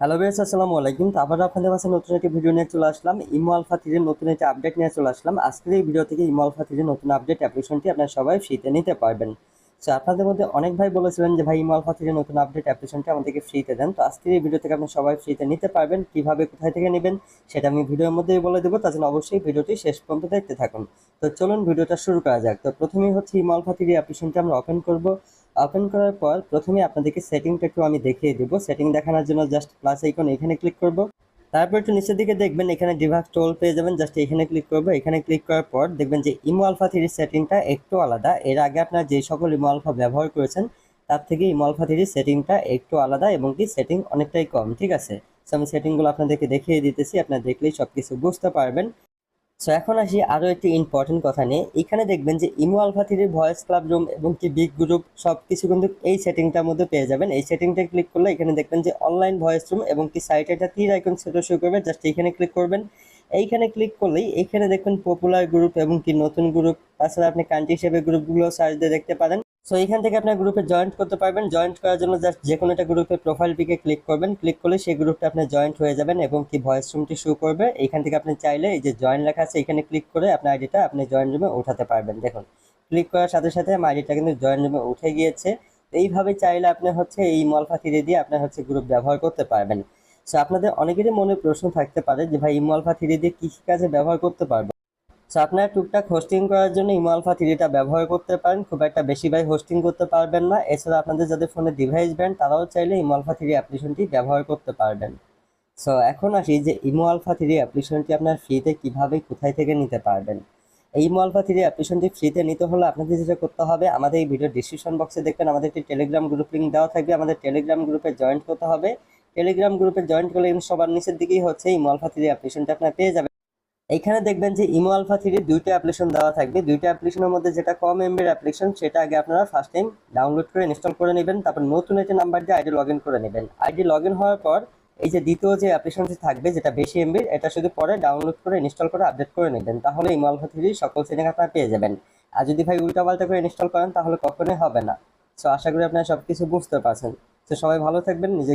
Hello base আসসালামু আলাইকুম। আবার আপনাদের কাছে নতুন একটি ভিডিও নিয়ে চলে আসলাম। ইমো আলফা থ্রির নতুন একটি আপডেট নিয়ে চলে আসলাম। আজকের এই ভিডিও থেকে ইমো আলফা থ্রির নতুন আপডেট অ্যাপ্লিকেশনটি আপনারা সবাই ফ্রিতে নিতে পারবেন। তো আপনাদের মধ্যে অনেক ভাই বলেছিলেন যে, ভাই ইমো আলফা থ্রির নতুন আপডেট অ্যাপ্লিকেশনটি আমাদেরকে ফ্রিতে দেন। তো আজকের এই ভিডিও থেকে আপনি সবাই ফ্রিতে নিতে পারবেন। কীভাবে, কোথায় থেকে নেবেন, সেটা আমি ভিডিওর মধ্যেই বলে দেবো। তার জন্য অবশ্যই ভিডিওটি শেষ পর্যন্ত দেখতে থাকুন। তো চলুন ভিডিওটা শুরু করা যাক। তো প্রথমেই হচ্ছে ইমো আলফা থ্রি অ্যাপ্লিকেশনটি আমরা ওপেন করব। ওপেন করার পর প্রথমে আপনাদেরকে সেটিংটা একটু আমি দেখিয়ে দেবো। সেটিং দেখানোর জন্য জাস্ট প্লাস আইকন এখানে ক্লিক করব। তারপর একটু নিচের দিকে দেখবেন এখানে ডিভাক্স টোল পেয়ে যাবেন। জাস্ট এখানে ক্লিক করব। এখানে ক্লিক করার পর দেখবেন যে ইমো আলফা থ্রির সেটিংটা একটু আলাদা। এর আগে আপনারা যে সকল ইমো আলফা ব্যবহার করেছেন, তার থেকে ইমো আলফা থ্রির সেটিংটা একটু আলাদা এবং কি সেটিং অনেকটাই কম। ঠিক আছে? আমি সেটিংগুলো আপনাদেরকে দেখিয়ে দিতেছি। আপনারা দেখলেই সব কিছু বুঝতে পারবেন। সো এখন আসি আরও একটি ইম্পর্টেন্ট কথা নিয়ে। এখানে দেখবেন যে ইমো আলফা থ্রির ভয়েস ক্লাব রুম এবং কি বিগ গ্রুপ সব কিছু কিন্তু এই সেটিংটার মধ্যে পেয়ে যাবেন। এই সেটিংটা ক্লিক করলে এখানে দেখবেন যে অনলাইন ভয়েস রুম এবং কি সাইটে একটা তীর আইকন সেটা শুরু করবে। জাস্ট এইখানে ক্লিক করবেন। এইখানে ক্লিক করলেই এখানে দেখবেন পপুলার গ্রুপ এবং কি নতুন গ্রুপ তাছাড়া আপনি কান্ট্রি হিসেবে গ্রুপগুলো সার্চ দিয়ে দেখতে পারেন। সো এখান থেকে আপনার গ্রুপে জয়েন্ট করতে পারবেন। জয়েন্ট করার জন্য জাস্ট যে কোনো একটা গ্রুপের প্রোফাইল পিকে ক্লিক করবেন। ক্লিক করলে সেই গ্রুপটা আপনি জয়েন্ট হয়ে যাবেন এবং কি ভয়েস রুমটি শো করবে। এখান থেকে আপনি চাইলে এই যে জয়েন লেখা আছে, এখানে ক্লিক করে আপনার আইডিটা আপনি জয়েন রুমে উঠাতে পারবেন। দেখুন ক্লিক করার সাথে সাথে আমার আইডিটা কিন্তু জয়েন রুমে উঠে গিয়েছে। এইভাবে চাইলে আপনি হচ্ছে এই মলফা থ্রি দিয়ে আপনার হচ্ছে গ্রুপ ব্যবহার করতে পারবেন। সো আপনাদের অনেকেরই মনে প্রশ্ন থাকতে পারে যে, ভাই ইমো আলফা থ্রি দিয়ে কী কী কাজে ব্যবহার করতে পারব? সো আপনারা টুকটাক হোস্টিং করার জন্য ইমো আলফা থ্রিটা ব্যবহার করতে পারেন। খুব একটা বেশি ভাই হোস্টিং করতে পারবেন না। এছাড়া আপনাদের যাদের ফোনে ডিভাইস ব্র্যান্ড তারাও চাইলে ইমো আলফা থ্রি অ্যাপ্লিকেশনটি ব্যবহার করতে পারবেন। সো এখন আসি যে ইমো আলফা থ্রি অ্যাপ্লিকেশনটি আপনার ফ্রিতে কীভাবে, কোথায় থেকে নিতে পারবেন? এই ইমো আলফা থ্রি অ্যাপ্লিকেশনটি ফ্রিতে নিতে হলে আপনাদের যেটা করতে হবে, আমাদের এই ভিডিও ডিসক্রিপশন বক্সে দেখবেন আমাদের একটি টেলিগ্রাম গ্রুপ লিঙ্ক দেওয়া থাকবে। আমাদের টেলিগ্রাম গ্রুপে জয়েন্ট করতে হবে। টেলিগ্রাম গ্রুপে জয়েন্ট করলে সবার নিচের দিকেই হচ্ছে ইমো আলফা থ্রি অ্যাপ্লিকেশনটা আপনার পেয়ে যাবেন। এইখানে দেখবেন যে ইমো আলফা থ্রির দুইটা অ্যাপ্লিকেশন দেওয়া থাকবে। দুইটা অ্যাপ্লিকেশনের মধ্যে যেটা কম এমবির অ্যাপ্লিকেশন সেটা আগে আপনারা ফার্স্ট টাইম ডাউনলোড করে ইনস্টল করে নেবেন, তারপর নতুন একটি নাম্বার দিয়ে আইডি লগ করে নেবেন। আইডি লগ হওয়ার পর এই যে দ্বিতীয় যে অ্যাপ্লিকেশনটি থাকবে, যেটা বেশি এমবির এটা শুধু পরে ডাউনলোড করে ইনস্টল করে আপডেট করে নেবেন। তাহলে ইমো আলফা থ্রির সকল সেটিং আপনারা পেয়ে যাবেন। আর যদি ভাই উল্টাপাল্টা করে ইনস্টল করেন, তাহলে কখনোই হবে না। সো আশা করি আপনারা সব কিছু বুঝতে পারছেন। তো সবাই ভালো থাকবেন নিজে